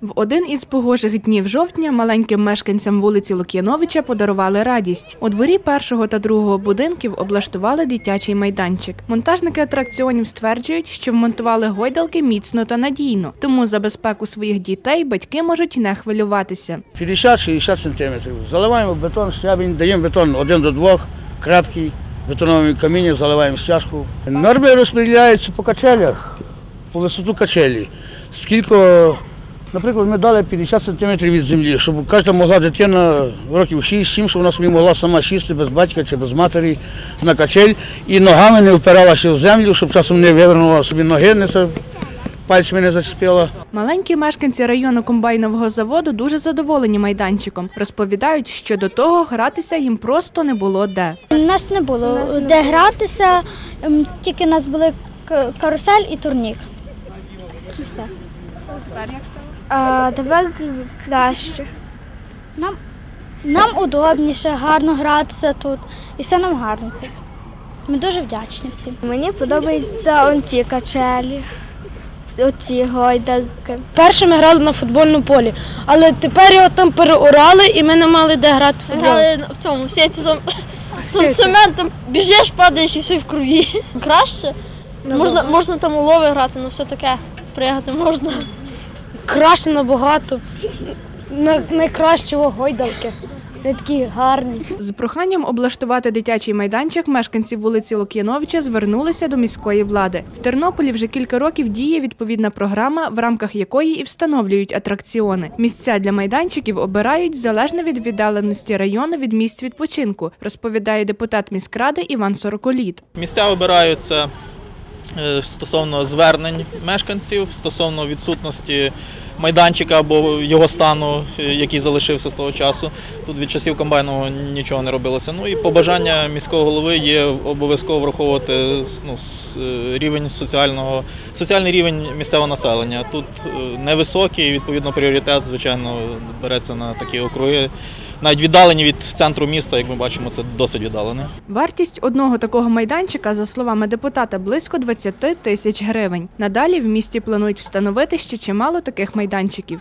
В один із погожих днів жовтня маленьким мешканцям вулиці Лук'яновича подарували радість. У дворі першого та другого будинків облаштували дитячий майданчик. Монтажники атракціонів стверджують, що вмонтували гойдалки міцно та надійно, тому за безпеку своїх дітей батьки можуть не хвилюватися. 50-60 сантиметрів. Заливаємо бетон, щебінь, даємо бетон один до двох, крепкий, бетоновим камінням заливаємо стяжку. Норми розподіляються по качелях, по висоту качелі. Скільки, наприклад, ми дали 50 сантиметрів від землі, щоб кожна могла дитина років 6-7, щоб вона собі могла сама сісти без батька чи без матері на качель і ногами не впиралася в землю, щоб часом не вивернула собі ноги, не це пальцями не зачепила. Маленькі мешканці району комбайнового заводу дуже задоволені майданчиком. Розповідають, що до того гратися їм просто не було де. У нас не було де гратися, ем, тільки у нас були к- карусель і турнік. І все. А тепер краще. Нам, нам удобніше, гарно гратися тут. І все нам гарно тут. Ми дуже вдячні всім. Мені подобаються оці качелі, оці гойдалки. Перше ми грали на футбольному полі, але тепер його там переорали і ми не мали де грати в футбол. Грали в цьому, в сеті там, там цементом біжиш, падаєш і все в крові. Краще. Можна, можна там у лови грати, але все таке. Приїхати можна. Краще набагато. На, найкращого гойдалки. Вони такі гарні. З проханням облаштувати дитячий майданчик мешканці вулиці Лук'яновича звернулися до міської влади. В Тернополі вже кілька років діє відповідна програма, в рамках якої і встановлюють атракціони. Місця для майданчиків обирають залежно від віддаленості району від місць відпочинку, розповідає депутат міськради Іван Сороколіт. Місця обираються стосовно звернень мешканців, стосовно відсутності майданчика або його стану, е, який залишився з того часу. Тут від часів комбайного нічого не робилося. Ну і побажання міського голови є обов'язково враховувати ну, е, рівень соціального, соціальний рівень місцевого населення. Тут е, невисокий, відповідно, пріоритет, звичайно, береться на такі округи. Навіть віддалені від центру міста, як ми бачимо, це досить віддалене. Вартість одного такого майданчика, за словами депутата, близько 20 тисяч гривень. Надалі в місті планують встановити ще чимало таких майданчиків.